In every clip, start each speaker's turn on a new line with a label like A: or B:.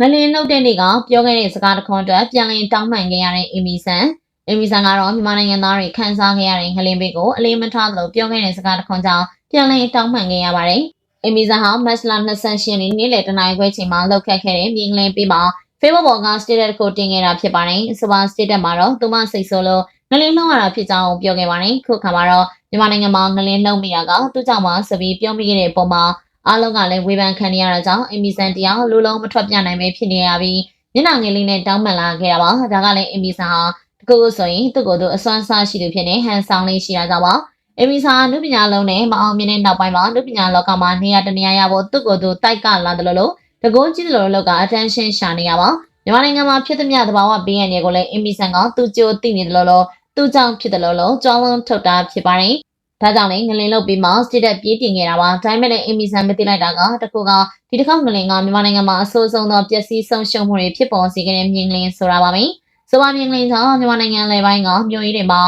A: ငလင်းနှုတ်တဲ့နေ့ကပြောခဲ့တဲ့စကားတစ်ခွန်းအတွက်ပြန်လည်တောင်းပန်ခဲ့ရတဲ့အီမီဆန်အီမီဆန်ကတော့မြန်မာနိုင်ငံသားတွေခန်းစားခဲ့ရတဲ့ငလင်းဘေးကိုအလေးမထားသလိုပြောခဲ့တဲ့စကားတစ်ခွန်းကြောင့်ပြန်လည်တောင်းပန်ခဲ့ရပါတယ်။အီမီဆန်ဟာမတ်လ28ရက်နေ့နေ့လယ်တနာရီခွဲချိန်မှာလောက်ခတ်ခဲ့တဲ့မြင်းကလင်းပေးမှာ Facebook ပေါ်က status ကိုတင်ခဲ့တာဖြစ်ပါတယ်။ဆိုပါ status မှာတော့သူမစိတ်ဆိုးလို့ငလင်းလှုပ်ရတာဖြစ်ကြောင်းပြောခဲ့ပါတယ်။ခုခါမှာတော့မြန်မာနိုင်ငံမှာငလင်းလှုပ်မိတာကသူ့ကြောင့်မှဆိုပြီးပြောမိခဲ့တဲ့ပုံမှာ အားလုံးကလည်းဝေဖန်ခံနေရတာကြောင့်အီမီဆန်တရားလူလုံးမထွက်ပြနိုင်ပဲဖြစ်နေရပြီးမျက်နှာငယ်လေးနဲ့တောင်းပန်လာခဲ့တာပါဒါကလည်းအီမီဆန်ဟာတကူဆိုရင်သူ့ကိုယ်သူအစွမ်းစားရှိသူဖြစ်နေဟန်ဆောင်လေးရှိတာကြောင့်ပါအီမီဆန်နုပညာလုံးနဲ့မအောင်မြင်တဲ့နောက်ပိုင်းမှာနုပညာလောကမှာနေရာတနေရာရဖို့သူ့ကိုယ်သူတိုက်ကလာတယ်လို့လို့တကုန်းကြီးတယ်လို့လောက်က attention ရှာနေရပါမြန်မာနိုင်ငံမှာဖြစ်သမျှသဘာဝဘေးရန်တွေကိုလည်းအီမီဆန်ကသူ့ကြိုသိနေတယ်လို့လို့သူ့ကြောင့်ဖြစ်တယ်လို့လို့ကြောင်းလုံးထုတ်တာဖြစ်ပါတယ် ဒါကြောင့်လည်းငလင်လုတ်ပြီးမှစတစ်တက်ပြေးတင်ခဲ့တာပါဒါပေမဲ့လည်းအင်မီဆန်မသိလိုက်တာကတခုကဒီတစ်ခေါက်ငလင်ကမြန်မာနိုင်ငံမှာအဆိုးဆုံးသောပျက်စီးဆုံးရှုံးမှုတွေဖြစ်ပေါ်စေခဲ့တဲ့မြင်ကလင်ဆိုတာပါပဲဆိုပါမြင်ကလင်ကြောင့်မြန်မာနိုင်ငံလယ်ပိုင်းကမြို့ကြီးတွေမှာ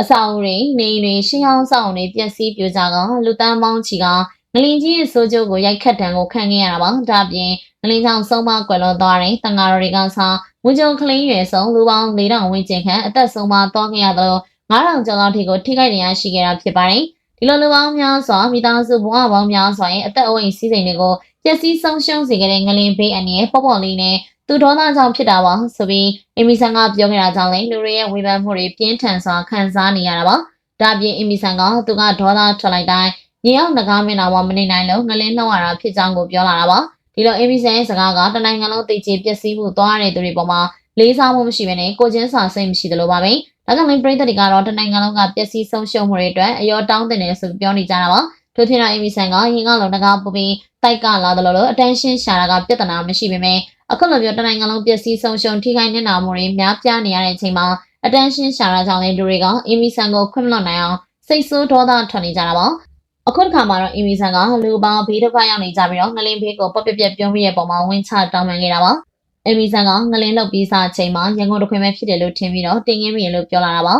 A: အဆောက်အဦတွေနေအိမ်တွေရှင်းအောင်ဆောင်တွေပျက်စီးပြိုကျကလူတန်းပေါင်းချီကငလင်ကြီးရဲ့ဆိုးကျိုးကိုရိုက်ခတ်တံကိုခံခဲ့ရတာပါဒါပြင်ငလင်ကြောင့်ဆုံးမကွယ်လွန်သွားတဲ့တန်ဃာတော်တွေကစားဝင်းကျုံကလင်းရွယ်ဆုံးလူပေါင်း၄000ဝန်းကျင်ခန့်အသက်ဆုံးမသွားခဲ့ရသလို 9000ကျော်လောက်ထိကိုထိခိုက်ဒဏ်ရာရှိခဲ့တာဖြစ်ပါတယ်ဒီလိုလူပေါင်းများစွာမိသားစုဘဝပေါင်းများစွာရဲ့အသက်အဝိတ်စီးစိမ်တွေကိုပျက်စီးဆုံးရှုံးစေခဲ့တဲ့ငလင်ဘေးအန္တရာယ်ပေါ့ပေါ့လေးနဲ့သူဒေါသကြောင့်ဖြစ်တာပါဆိုပြီးအီမီဆန်ကပြောခဲ့တာကြောင့်လေလူတွေရဲ့ဝေဖန်မှုတွေပြင်းထန်စွာခံစားနေရတာပါဒါပြင်အီမီဆန်ကသူကဒေါသထွက်လိုက်တိုင်းညောင်ငကားမင်းတော်မနေနိုင်လို့ငလင်းနှောက်ရတာဖြစ်ကြောင်းကိုပြောလာတာပါဒီလိုအီမီဆန်ရဲ့စကားကတနိုင်ငံလုံးသိချေပျက်စီးမှုသွားတဲ့သူတွေပေါ်မှာလေးစားမှုမရှိဘဲနဲ့ကိုချင်းစာစိတ်မရှိသလိုပါပဲ ဒါကြောင့်လည်းပြည်သက်တွေကတော့တနိုင်ငံလုံးကပျက်စီးဆုံးရှုံးမှုတွေအတွက်အယောတောင်းတင်တယ်ဆိုပြောနေကြတာပါထို့ဖြစ်တော့အီမီဆန်ကရင်ကလုံးတကားပူပြီးတိုက်ကလာတယ်လို့လို့ attention ရှာတာကပြဿနာမရှိပေမဲ့အခုလိုမျိုးတနိုင်ငံလုံးပျက်စီးဆုံးရှုံးထိခိုက်နေနာမှုတွေများပြားနေရတဲ့အချိန်မှာ attention ရှာတာကြောင့်လည်းလူတွေကအီမီဆန်ကိုခွင့်မလွတ်နိုင်အောင်စိတ်ဆိုးဒေါသထွက်နေကြတာပါအခုတစ်ခါမှာတော့အီမီဆန်ကလူပေါင်းဘေးဒုက္ခရောက်နေကြပြီးတော့ငလင်းဘေးကိုပက်ပက်ပြက်ပြုံးပြီးရဲ့ပုံမှာဝင်ချတောင်းပန်ခဲ့တာပါ အီမီဆန်ကငလင်းလောက်ပြီးစားချိန်မှာရန်ကုန်တစ်ခွင်ပဲဖြစ်တယ်လို့ထင်ပြီးတော့တင်ငင်းမိရလို့ပြောလာတာပါ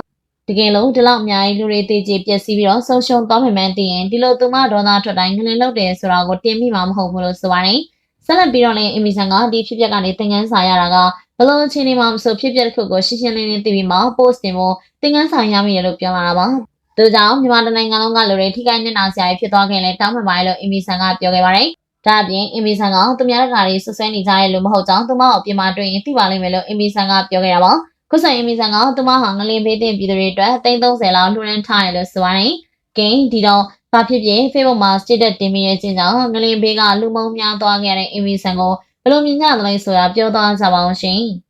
A: တကယ်လို့ဒီလောက်အများကြီးလူတွေတေးကြပျက်စီးပြီးတော့ဆုံးရှုံးသွားမှမှန်းသိရင်ဒီလိုသူမဒေါသထွက်တိုင်းငလင်လောက်တယ်ဆိုတာကိုတင်မိမှာမဟုတ်ဘူးလို့ဆိုပါတယ်။ဆက်လက်ပြီးတော့လည်းအီမီဆန်ကဒီဖြစ်ပျက်ကနေသင်ခန်းစာရတာကဘလို့အချိန်ဒီမှာမဆိုဖြစ်ပျက်တစ်ခုကိုရှင်းရှင်းလင်းလင်းသိပြီးမှ post တင်ဖို့သင်ခန်းစာရမိရလို့ပြောလာတာပါ။ဒါကြောင့်မြန်မာနိုင်ငံလုံးကလူတွေထိခိုက်နေတာဆရာကြီးဖြစ်သွားခင်လဲတောင်းပန်ပါတယ်လို့အီမီဆန်ကပြောခဲ့ပါတယ်။ ဒါအပြင်အီမီဆန်ကသူများတကာတွေဆွဆွဲနေကြရဲ့လို့မဟုတ်ကြောင်းသူမကိုပြင်မာတွေ့ရင်သိပါလိမ့်မယ်လို့အီမီဆန်ကပြောခဲ့တာပါ။ခုဆိုင်အမီဆန်ကသူမဟာငလင်ဘေးတင်ပြည်သူတွေအတွက်330လောက်လှူဒန်းထားတယ်လို့ဆိုပါတယ်။ကင်းဒီတော့ဘာဖြစ်ဖြစ် Facebook မှာ status တင်ပြီးရဲ့ချင်းကြောင့်ငလင်ဘေးကလူမုံများသွားခဲ့တဲ့အမီဆန်ကိုဘယ်လိုမြင်ကြသလဲဆိုတာပြောသွားကြပါအောင်ရှင်။